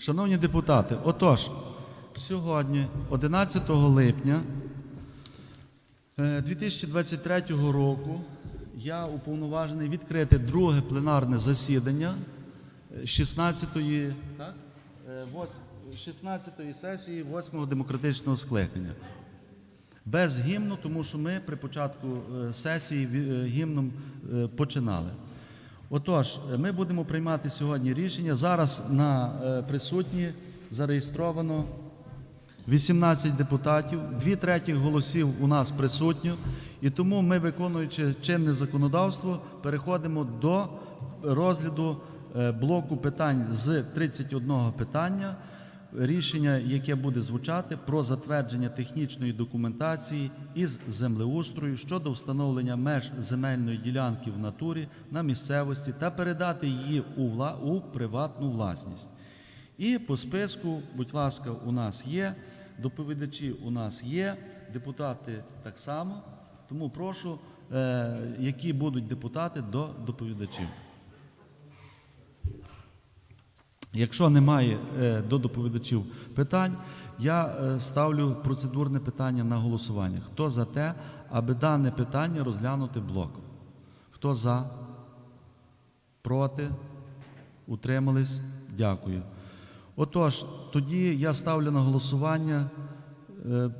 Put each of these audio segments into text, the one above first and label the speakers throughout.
Speaker 1: Шановні депутати, отож, сьогодні, 11 липня е, 2023 року, я уповноважений відкрити друге пленарне засідання е, 16-ї, так? Е, 16-ї сесії 8-го демократичного скликання. Без гімну, тому що ми при початку е, сесії е, гімном е, починали. Отож, ми будемо приймати сьогодні рішення. Зараз на е, присутні зареєстровано 18 депутатів, дві третіх голосів у нас присутньо, і тому ми, виконуючи чинне законодавство, переходимо до розгляду е, блоку питань з 31 питання. Рішення, яке буде звучати про затвердження технічної документації із землеустрою щодо встановлення меж земельної ділянки в натурі на місцевості та передати її у, вла... у приватну власність. І по списку, будь ласка, у нас є, доповідачі у нас є, депутати так само. Тому прошу, е, які будуть депутати до доповідачів. Якщо немає е, до доповідачів питань, я е, ставлю процедурне питання на голосування. Хто за те, аби дане питання розглянути блоком? Хто за? Проти? Утримались? Дякую. Отож, тоді я ставлю на голосування е,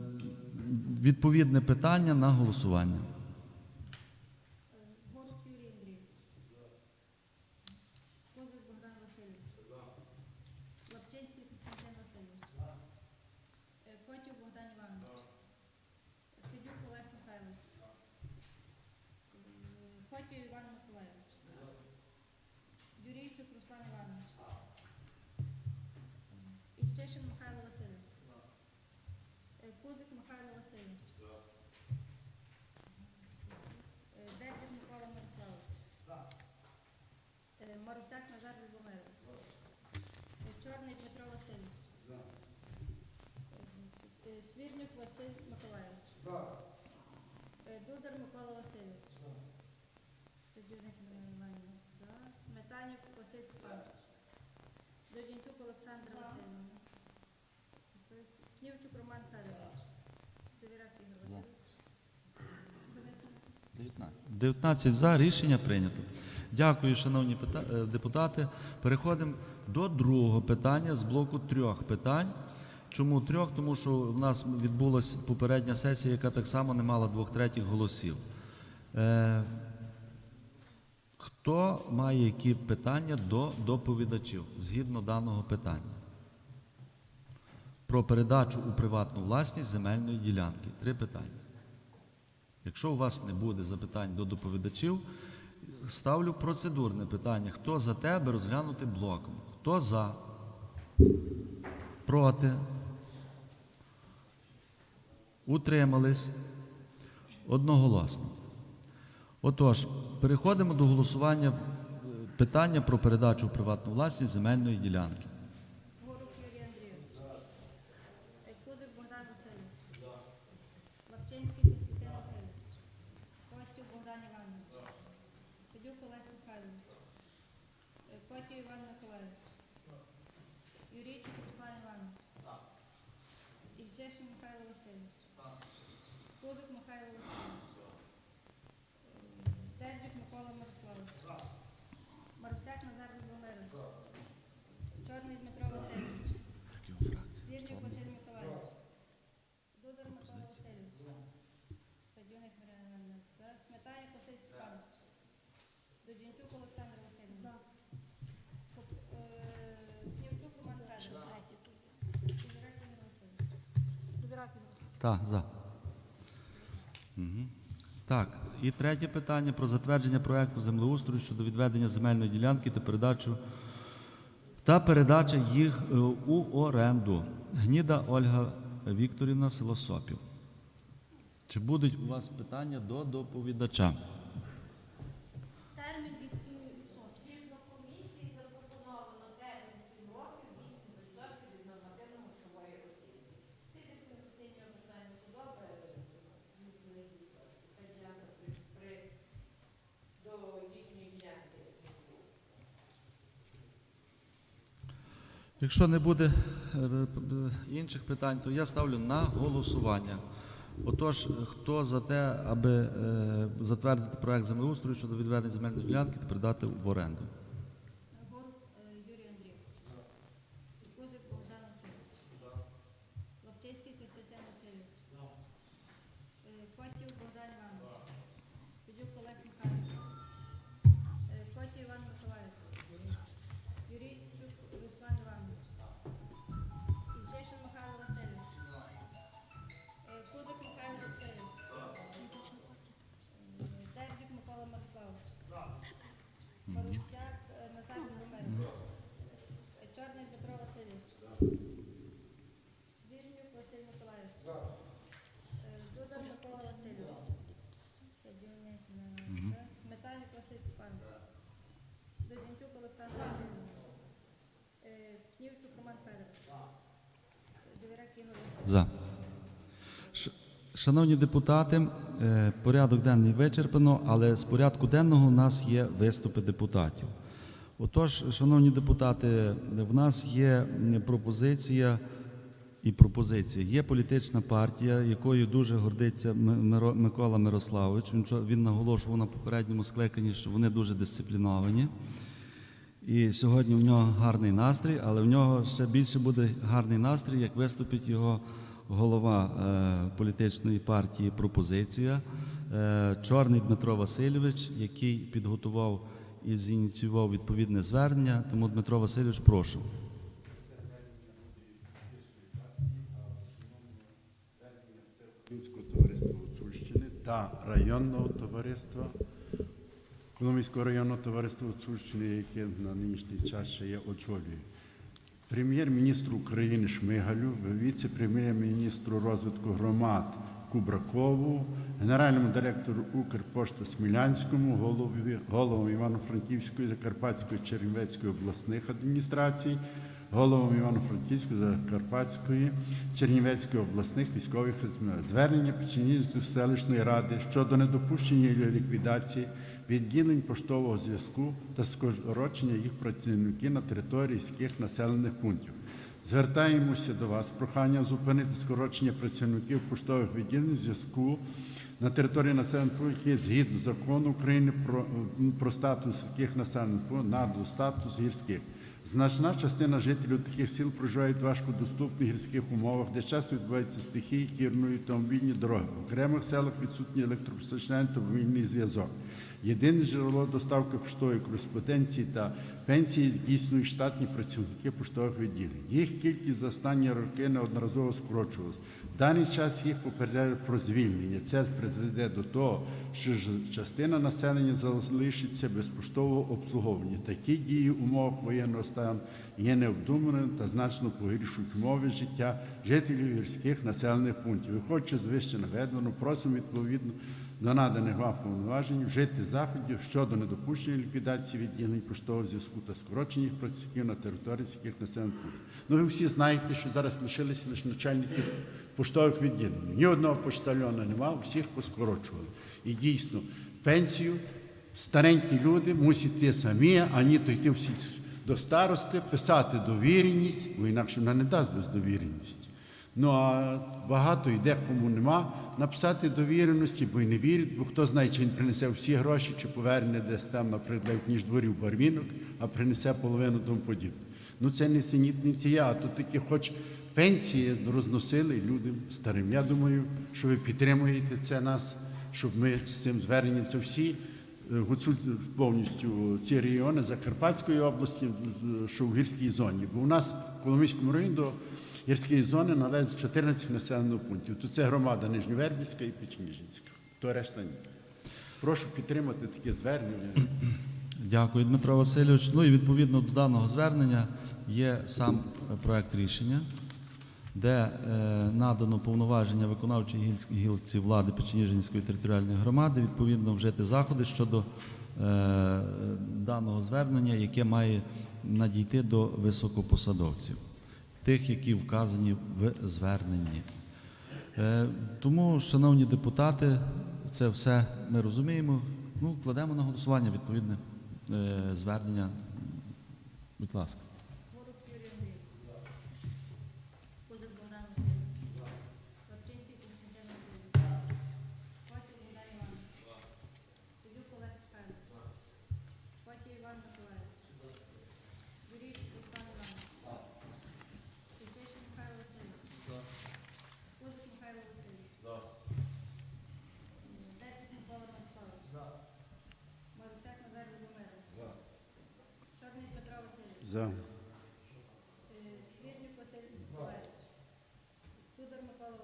Speaker 1: відповідне питання на голосування.
Speaker 2: Івчишин Михайло Васильович. Кузик Михайло Васильович. Дебір Микола Мирославович. Марусяк Назар Любомирович. Чорний Дмитро Васильович. Свірнюк Василь Миколаївич. Дудар Микола Васильович. За. Сметанюк Василь Степанович. Додінчук Олександра Васильівна. Кнівчук Роман Федорович. Довірак Ігор Васильович.
Speaker 1: 19. 19 за рішення прийнято. Дякую, шановні е, депутати. Переходимо до другого питання з блоку трьох питань. Чому трьох? Тому що в нас відбулася попередня сесія, яка так само не мала двох третіх голосів. Е, хто має які питання до доповідачів згідно даного питання? Про передачу у приватну власність земельної ділянки. Три питання. Якщо у вас не буде запитань до доповідачів, ставлю процедурне питання. Хто за те, аби розглянути блоком? Хто за? Проти? Утримались? Одноголосно. Отож, переходимо до голосування е, питання про передачу у приватну власність земельної ділянки.
Speaker 2: like you run
Speaker 1: Так, за. Угу. Так, і третє питання про затвердження проекту землеустрою щодо відведення земельної ділянки та передачу та передача їх е, у оренду. Гніда Ольга Вікторівна, село Сопів. Чи будуть у вас питання до доповідача? Якщо не буде е, п- інших питань, то я ставлю на голосування. Отож, хто за те, аби е, затвердити проект землеустрою щодо відведення земельної ділянки та передати в оренду? За. Шановні депутати, е, порядок денний вичерпано, але з порядку денного у нас є виступи депутатів. Отож, шановні депутати, в нас є пропозиція і пропозиція. Є політична партія, якою дуже гордиться Микола Мирославович. Він наголошував на попередньому скликанні, що вони дуже дисципліновані. І сьогодні в нього гарний настрій, але в нього ще більше буде гарний настрій, як виступить його голова е, політичної партії Пропозиція е, Чорний Дмитро Васильович, який підготував і зініціював відповідне звернення. Тому Дмитро Васильович, прошу.
Speaker 3: Українського товариства Гуцульщини та районного товариства, Коломийського районного товариства Гуцульщини, яке на нинішній час ще є очолює. Прем'єр-міністру України Шмигалю, віце-прем'єр-міністру розвитку громад Кубракову, генеральному директору Укрпошти Смілянському, голові, головам Івано-Франківської, Закарпатської, Чернівецької обласних адміністрацій, головам Івано-Франківської, Закарпатської, Чернівецької обласних військових звернення Печенізької селищної ради щодо недопущення ліквідації відділень поштового зв'язку та скорочення їх працівників на території сільських населених пунктів. Звертаємося до вас з проханням зупинити скорочення працівників поштових відділень зв'язку на території населених пунктів, згідно закону України про, про статус сільських населених пунктів на статус гірських. Значна частина жителів таких сіл проживають в важкодоступних гірських умовах, де часто відбуваються стихії, які руйнують автомобільні дороги. В окремих селах відсутній електропостачання та мобільний зв'язок. Єдине джерело доставки поштової кореспонденції та пенсії здійснюють штатні працівники поштових відділень. Їх кількість за останні роки неодноразово скорочувалась. В даний час їх попереджають про звільнення. Це призведе до того, що частина населення залишиться без поштового обслуговування. Такі дії в умовах воєнного стану є необдуманими та значно погіршують умови життя жителів гірських населених пунктів. Виходячи з вище наведено, просимо відповідно до наданих вам повноважень вжити заходів щодо недопущення ліквідації відділень поштового зв'язку та скорочення їх працівників на території сільських населених пунктів. Ну ви всі знаєте, що зараз лишилися лише начальники поштових відділень. Ні одного поштальона немає, всіх поскорочували. І дійсно, пенсію старенькі люди мусять йти самі, а ні то йти всі до старости, писати довіреність, бо інакше вона не дасть без довіреності. Ну а багато йде, кому нема, написати довіреності, бо й не вірять, бо хто знає, чи він принесе всі гроші, чи поверне десь там, наприклад, ніж дворів барвінок, а принесе половину тому подібне. Ну це не синітниці я, а то таки хоч пенсії розносили людям старим. Я думаю, що ви підтримуєте це нас, щоб ми з цим зверненням це всі е, гуцуль повністю ці регіони Закарпатської області, з- що в гірській зоні. Бо у нас в Коломийському районі до гірської зони належить 14 населених пунктів. То це громада Нижньовербівська і Печеніжинська. То решта ні. Прошу підтримати таке звернення.
Speaker 1: Дякую, Дмитро Васильович. Ну і відповідно до даного звернення є сам проект рішення, де е, надано повноваження виконавчої гілці влади Печеніжинської територіальної громади, відповідно вжити заходи щодо е, даного звернення, яке має надійти до високопосадовців, тих, які вказані в зверненні. Е, Тому, шановні депутати, це все ми розуміємо. Ну, кладемо на голосування відповідне е, звернення. Будь ласка.
Speaker 3: За.
Speaker 2: Е, Василь Миколаївич. Tudor Микола.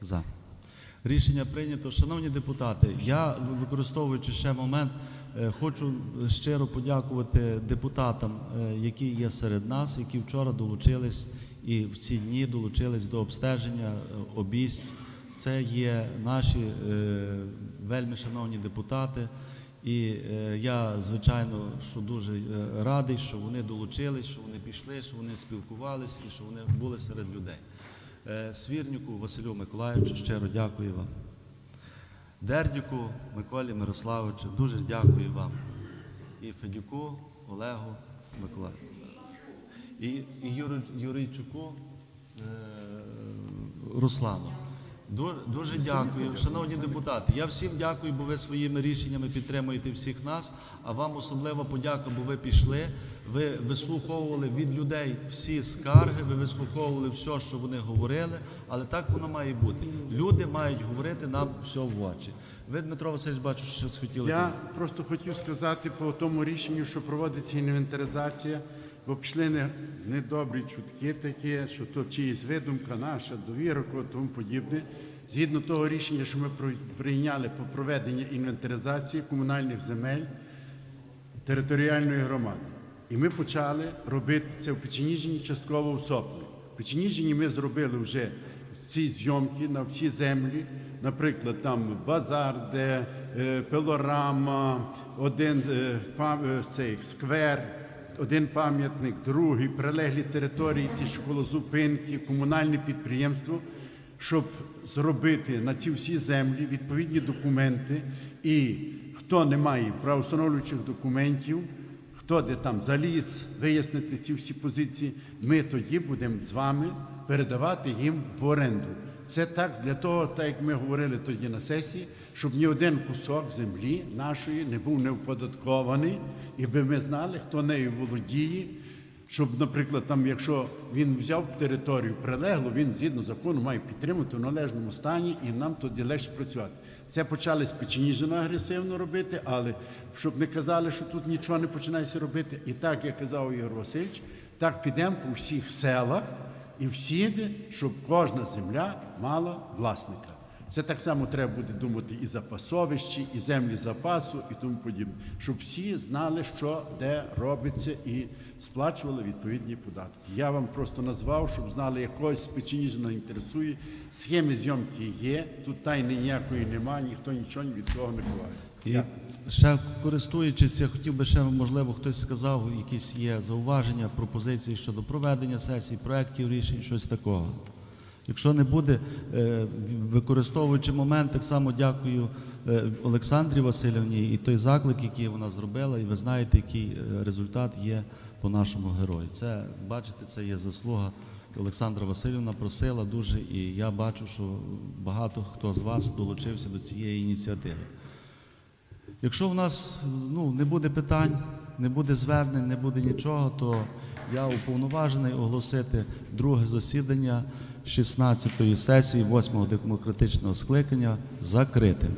Speaker 2: За.
Speaker 1: Рішення прийнято. Шановні депутати, я, використовуючи ще момент, е, хочу щиро подякувати депутатам, е, які є серед нас, які вчора долучились і в ці дні долучились до обстеження е, обість. Це є наші е, вельми шановні депутати. І е, я, звичайно, що дуже е, радий, що вони долучились, що вони пішли, що вони спілкувалися і що вони були серед людей. Е, Свірнюку Василю Миколаївичу щиро дякую вам. Дердюку Миколі Мирославовичу, дуже дякую вам. І Федюку Олегу Миколаївичу. І, Юрійчуку е, Руслану. Ду- Дуже дякую, шановні депутати. Я всім дякую, бо ви своїми рішеннями підтримуєте всіх нас. А вам особливо подяка, бо ви пішли. Ви вислуховували від людей всі скарги, ви вислуховували все, що вони говорили. Але так воно має бути. Люди мають говорити нам все в очі. Ви, Дмитро Васильович, бачу, що хотіли.
Speaker 3: Я просто хотів сказати по тому рішенню, що проводиться інвентаризація, бо пішли не- недобрі чутки такі, що то чиїсь видумка наша, довірок тому подібне. Згідно того рішення, що ми прийняли по проведенню інвентаризації комунальних земель територіальної громади. І ми почали робити це в Печеніжині, частково в Соплі. В Печеніжині ми зробили вже ці зйомки на всі землі, наприклад, там базар, де е, пилорама, один е, е, цей сквер, один пам'ятник, другий, прилеглі території, ці школозупинки, комунальне підприємство, щоб зробити на ці всі землі відповідні документи. І хто не має правоустановлюючих документів, хто де там заліз, вияснити ці всі позиції, ми тоді будемо з вами передавати їм в оренду. Це так для того, так як ми говорили тоді на сесії, щоб ні один кусок землі нашої не був неоподаткований, і би ми знали, хто нею володіє. Щоб, наприклад, там, якщо він взяв територію прилеглу, він згідно закону має підтримати в належному стані, і нам тоді легше працювати. Це почали з Печеніжина агресивно робити, але щоб не казали, що тут нічого не починається робити. І так, як казав Ігор Васильович, так підемо по всіх селах і всюди, щоб кожна земля мала власника. Це так само треба буде думати і за пасовищі, і землі запасу, і тому подібне, щоб всі знали, що де робиться, і сплачували відповідні податки. Я вам просто назвав, щоб знали, якогось спеченіжна інтересує. Схеми зйомки є, тут тайни ніякої немає, ніхто нічого ні від кого не ховає.
Speaker 1: Ще користуючись, я хотів би ще, можливо, хтось сказав, якісь є зауваження, пропозиції щодо проведення сесій, проєктів рішень, щось такого. Якщо не буде, е, використовуючи момент, так само дякую е, Олександрі Васильівні і той заклик, який вона зробила, і ви знаєте, який е, результат є по нашому герою. Це, бачите, це є заслуга. Олександра Васильівна просила дуже, і я бачу, що багато хто з вас долучився до цієї ініціативи. Якщо в нас ну, не буде питань, не буде звернень, не буде нічого, то я уповноважений оголосити друге засідання 16-ї сесії 8-го демократичного скликання закритим.